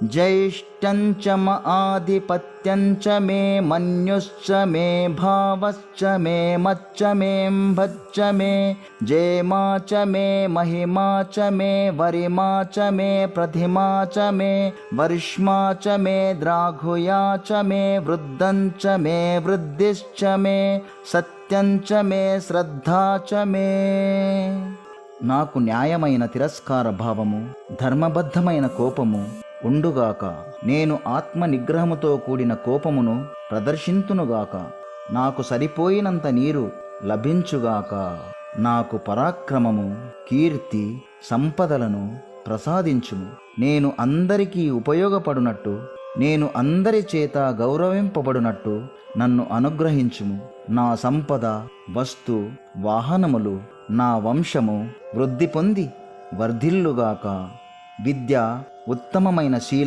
ज्यैष्ठं च म आधिपत्यं च मे मन्युश्च मे भावश्च मे मच्च में भच्च मे जेमा च मे महिमा च मे वरिमा च मे प्रतिमा च मे वर्ष्मा च मे द्राघुया च मे वृद्धं च मे वृद्धिश्च मे సత్యం చ మే శ్రద్ధా చ మే నాకు న్యాయమైన తిరస్కార భావము ధర్మబద్ధమైన కోపము ఉండుగాక. నేను ఆత్మ నిగ్రహముతో కూడిన కోపమును ప్రదర్శింతునుగాక. నాకు సరిపోయినంత నీరు లభించుగాక. నాకు పరాక్రమము కీర్తి సంపదలను ప్రసాదించుము. నేను అందరికీ ఉపయోగపడునట్టు నేను అందరి చేత గౌరవింపబడునట్టు నన్ను అనుగ్రహించుము. నా సంపద వస్తు వాహనములు నా వంశము వృద్ధి పొంది వర్ధిల్లుగాక. విద్య ఉత్తమమైన శీలం